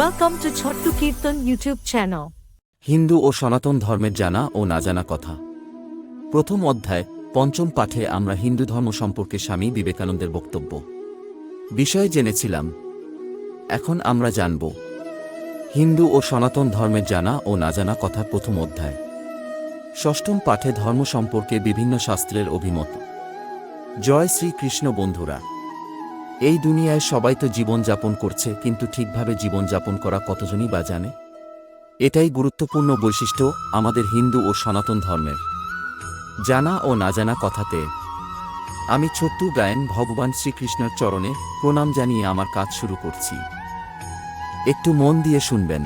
Welcome to Chottu Kirtan YouTube channel. Hindu ও সনাতন ধর্মের জানা ও না জানা কথা। প্রথম অধ্যায়, পঞ্চম পাঠে আমরা হিন্দু ধর্ম সম্পর্কে স্বামী বিবেকানন্দের বক্তব্য। বিষয়ে জেনেছিলাম, এখন আমরা জানব, হিন্দু ও সনাতন ধর্মের জানা ও না জানা কথা প্রথম অধ্যায়। ষষ্ঠম পাঠে ধর্ম সম্পর্কে বিভিন্ন শাস্ত্রের অভিমত। জয় শ্রীকৃষ্ণ বন্ধুরা। এই দুনিয়ায় সবাই তো জীবনযাপন করছে, কিন্তু ঠিকভাবে জীবনযাপন করা কতজনই বা জানে? এটাই গুরুত্বপূর্ণ বৈশিষ্ট্য আমাদের হিন্দু ও সনাতন ধর্মের। জানা ও না জানা কথাতে, আমি ছোট্টু গায়েন ভগবান শ্রীকৃষ্ণের চরণে প্রণাম জানিয়ে আমার কাজ শুরু করছি। একটু মন দিয়ে শুনবেন।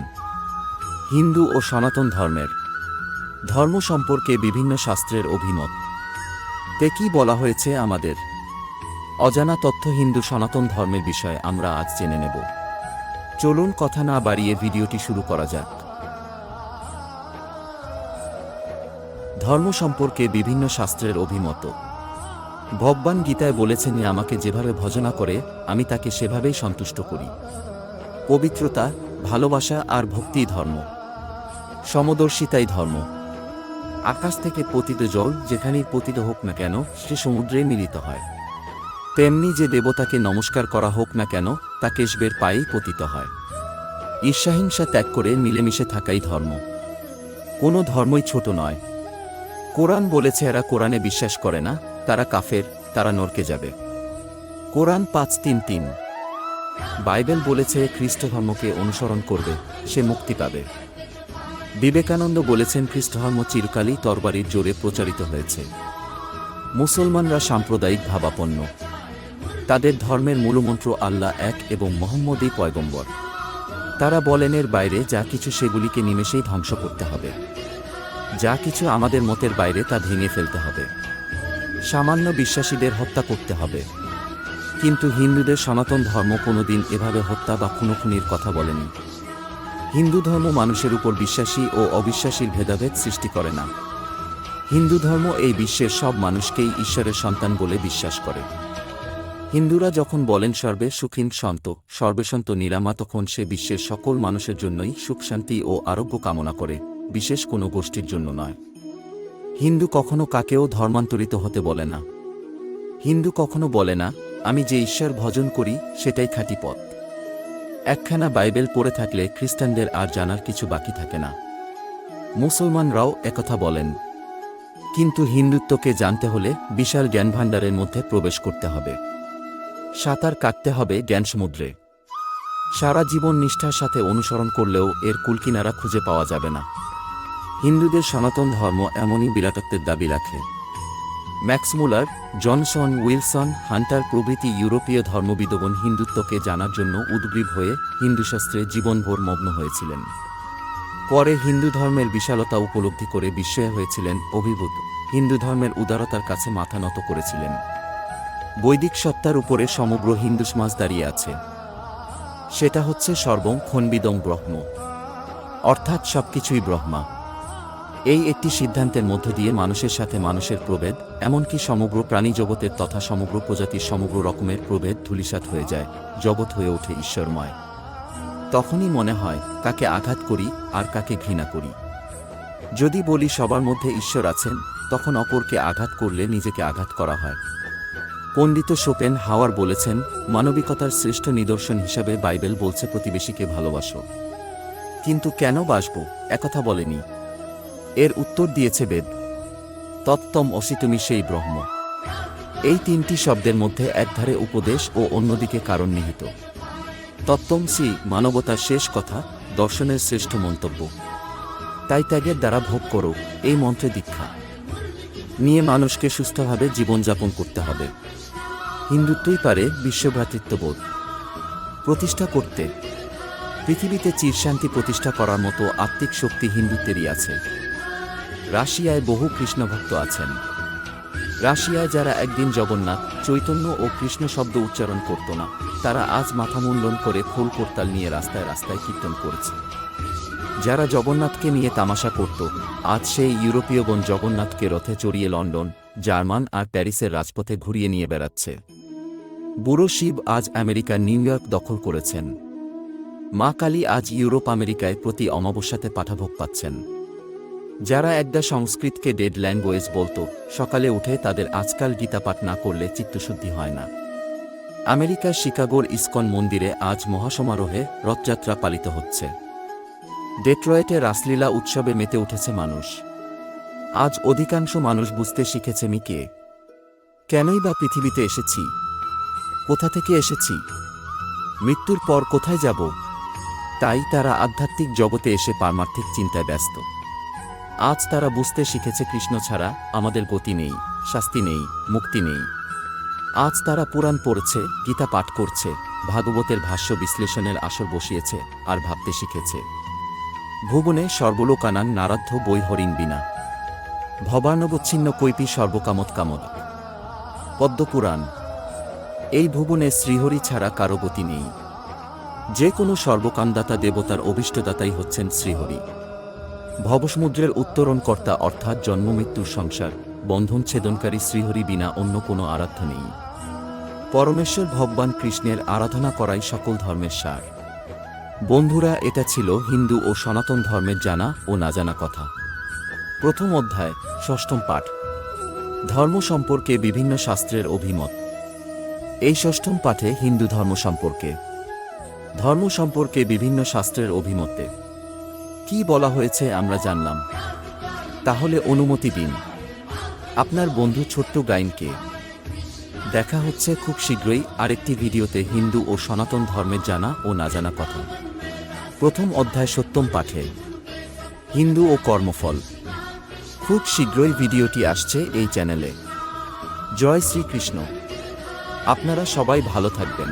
হিন্দু ও সনাতন ধর্মের। ধর্ম সম্পর্কে বিভিন্ন শাস্ত্রের অভিমত। তে কি বলা হয়েছে আমাদের? অজানা তথ্য হিন্দু সনাতন ধর্মের বিষয়ে আমরা আজ জেনে নেব। চলুন কথা না বাড়িয়ে ভিডিওটি শুরু করা যাক। ধর্ম সম্পর্কে বিভিন্ন শাস্ত্রের অভিমত। ভগবান গীতায় বলেছেন, আমাকে যেভাবে ভজনা করে, আমি তাকে সেভাবেই সন্তুষ্ট করি। পবিত্রতা, ভালোবাসা আর ভক্তি ধর্ম। সমদর্শিতাই ধর্ম। আকাশ থেকে পতিত জল, যেখানেই পতিত হোক না কেন, সে সমুদ্রে মিলিত হয়। তেমনি যে দেবতাকে নমস্কার করা হোক না কেন, তা কেশবের পায়েই পতিত হয়। ঈর্ষাহিংসা ত্যাগ করে মিলেমিশে থাকাই ধর্ম। কোনো ধর্মই ছোট নয়। কোরআন বলেছে, এরা কোরআনে বিশ্বাস করে না, তারা কাফের, তারা নরকে যাবে। কোরআন পাঁচ তিন তিন। বাইবেল বলেছে, খ্রিস্ট ধর্মকে অনুসরণ করবে, সে মুক্তি পাবে। বিবেকানন্দ বলেছেন খ্রিস্টধর্ম চিরকালই তরবারির জোরে প্রচারিত হয়েছে। মুসলমানরা সাম্প্রদায়িক ভাবাপন্ন। তাদের ধর্মের মূলমন্ত্র আল্লাহ এক এবং মোহাম্মদই পয়গম্বর। তারা বলেন, এর বাইরে যা কিছু সেগুলিকে নিমেষেই ধ্বংস করতে হবে। যা কিছু আমাদের মতের বাইরে তা ভেঙে ফেলতে হবে। সামান্য বিশ্বাসীদের হত্যা করতে হবে। কিন্তু হিন্দুদের সনাতন ধর্ম কোনোদিন এভাবে হত্যা বা খুনোখুনির কথা বলেনি। হিন্দু ধর্ম মানুষের উপর বিশ্বাসী ও অবিশ্বাসীর ভেদাভেদ সৃষ্টি করে না। হিন্দু ধর্ম এই বিশ্বের সব মানুষকেই ঈশ্বরের সন্তান বলে বিশ্বাস করে। হিন্দুরা যখন বলেন সর্বে সুখীন সন্ত সর্বেসন্ত নিরামা, তখন সে বিশ্বের সকল মানুষের জন্যই সুখ, শান্তি ও আরোগ্য কামনা করে, বিশেষ কোনো গোষ্ঠীর জন্য নয়। হিন্দু কখনো কাকেও ধর্মান্তরিত হতে বলে না। হিন্দু কখনো বলে না, আমি যে ঈশ্বর ভজন করি, সেটাই খাঁটি পথ। একখানা বাইবেল পড়ে থাকলে খ্রিস্টানদের আর জানার কিছু বাকি থাকে না। মুসলমানরাও একথা বলেন। কিন্তু হিন্দুত্বকে জানতে হলে বিশাল জ্ঞানভাণ্ডারের মধ্যে প্রবেশ করতে হবে। সাঁতার কাটতে হবে জ্ঞান সমুদ্রে। সারা জীবন নিষ্ঠার সাথে অনুসরণ করলেও এর কুলকিনারা খুঁজে পাওয়া যাবে না। হিন্দুদের সনাতন ধর্ম এমনই বিরাটত্বের দাবি রাখে। ম্যাক্সমুলার জনসন উইলসন, হান্টার প্রভৃতি ইউরোপীয় ধর্মবিদগণ হিন্দুত্বকে জানার জন্য উদ্গ্রীব হয়ে হিন্দুশাস্ত্রে জীবনভর মগ্ন হয়েছিলেন। পরে হিন্দু ধর্মের বিশালতা উপলব্ধি করে বিস্ময় হয়েছিলেন অভিভূত। হিন্দু ধর্মের উদারতার কাছে মাথা নত করেছিলেন। বৈদিক সত্তার উপরে সমগ্র হিন্দু সমাজ দাঁড়িয়ে আছে। সেটা হচ্ছে সর্বং খণ্ডিদং ব্রহ্ম। অর্থাৎ সবকিছুই ব্রহ্মা। এই একটি সিদ্ধান্তের মধ্য দিয়ে মানুষের সাথে মানুষের প্রভেদ, এমনকি সমগ্র প্রাণী জগতের তথা সমগ্র প্রজাতির সমগ্র রকমের প্রভেদ ধূলিসাৎ হয়ে যায়, জগৎ হয়ে ওঠে ঈশ্বরময়। তখনই মনে হয়, কাকে আঘাত করি আর কাকে ঘৃণা করি। যদি বলি সবার মধ্যে ঈশ্বর আছেন, তখন অপরকে আঘাত করলে নিজেকে আঘাত করা হয়। পণ্ডিত শোপেন হাওয়ার বলেছেন, মানবিকতার শ্রেষ্ঠ নিদর্শন হিসাবে বাইবেল বলছে প্রতিবেশীকে ভালোবাসো। কিন্তু কেন বাসব? একথা বলেনি। এর উত্তর দিয়েছে বেদ। তত্তম অসি তুমি সেই ব্রহ্ম। এই তিনটি শব্দের মধ্যে একধারে উপদেশ ও অন্যদিকে কারণ নিহিত। তত্ত্বমসি মানবতার শেষ কথা, দর্শনের শ্রেষ্ঠ মন্তব্য। তাই ত্যাগের দ্বারা ভোগ করো, এই মন্ত্রে দীক্ষা। নিয়ে মানুষকে সুস্থভাবে জীবনযাপন করতে হবে। হিন্দুত্বই পারে বিশ্বভ্রাতৃত্ববোধ। প্রতিষ্ঠা করতে। পৃথিবীতে চিরশান্তি প্রতিষ্ঠা করার মতো আত্মিক শক্তি হিন্দুত্বেরই আছে। রাশিয়ায় বহু কৃষ্ণভক্ত আছেন। রাশিয়ায় যারা একদিন জগন্নাথ, চৈতন্য ও কৃষ্ণ শব্দ উচ্চারণ করত না, তারা আজ মাথা মুন্ডন করে খোল করতাল নিয়ে রাস্তায় রাস্তায় কীর্তন করেছে। যারা জগন্নাথকে নিয়ে তামাশা করত, আজ সেই ইউরোপীয়গণ জগন্নাথকে রথে চড়িয়ে লন্ডন, জার্মান আর প্যারিসের রাজপথে ঘুরিয়ে নিয়ে বেড়াচ্ছে। বুড়ো শিব আজ আমেরিকার নিউ ইয়র্ক দখল করেছেন। মা কালী আজ ইউরোপ আমেরিকায় প্রতি অমাবস্যাতে পাঠাভোগ পাচ্ছেন। যারা একটা সংস্কৃতকে ডেড ল্যাঙ্গুয়েজ বলতো, সকালে উঠে তাদের আজকাল গীতাপাঠ না করলে চিত্তশুদ্ধি হয় না। আমেরিকার শিকাগোর ইসকন মন্দিরে আজ মহাসমারোহে রথযাত্রা পালিত হচ্ছে। ডেট্রয়েটে রাসলীলা উৎসবে মেতে উঠেছে মানুষ। আজ অধিকাংশ মানুষ বুঝতে শিখেছে মি কে। কেনই বা পৃথিবীতে এসেছি? কোথা থেকে এসেছি? মৃত্যুর পর কোথায় যাব? তাই তারা আধ্যাত্মিক জগতে এসে পারমার্থিক চিন্তায় ব্যস্ত। আজ তারা বুঝতে শিখেছে কৃষ্ণ ছাড়া আমাদের গতি নেই, শাস্তি নেই, মুক্তি নেই। আজ তারা পুরাণ পড়ছে, গীতা পাঠ করছে, ভাগবতের ভাষ্য বিশ্লেষণের আসর বসিয়েছে, আর ভাবতে শিখেছে। ভুবনে সর্বলোকানাং নারাধ্য বই হরিণ বিনা। ভবানবচ্ছিন্ন কৈপি সর্বকামত কামদ। পদ্মপুরাণ। এই ভুবনে শ্রীহরি ছাড়া কারও গতি নেই। যে কোনো সর্বকামদাতা দেবতার অভিষ্টদাতাই হচ্ছেন শ্রীহরি। ভবসমুদ্রের উত্তরণকর্তা অর্থাৎ জন্মমৃত্যুর সংসার, বন্ধন ছেদনকারী শ্রীহরি বিনা অন্য কোনো আরাধ্য নেই। পরমেশ্বর ভগবান কৃষ্ণের আরাধনা করাই সকল ধর্মের সার। বন্ধুরা, এটা ছিল হিন্দু ও সনাতন ধর্মের জানা ও না জানা কথা। প্রথম অধ্যায়, ষষ্ঠম পাঠ। ধর্ম সম্পর্কে বিভিন্ন শাস্ত্রের অভিমত। এই ষষ্ঠম পাঠে হিন্দু ধর্ম সম্পর্কে। ধর্ম সম্পর্কে বিভিন্ন শাস্ত্রের অভিমতে। কি বলা হয়েছে আমরা জানলাম। তাহলে অনুমতি দিন। আপনার বন্ধু ছোট্ট গাইনকে দেখা হচ্ছে খুব শীঘ্রই আরেকটি ভিডিওতে হিন্দু ও সনাতন ধর্মের জানা ও না জানা কথা। প্রথম অধ্যায় সত্যম পাঠে। হিন্দু ও কর্মফল। খুব শীঘ্রই ভিডিওটি আসছে এই চ্যানেলে। জয় শ্রীকৃষ্ণ। আপনারা সবাই ভালো থাকবেন।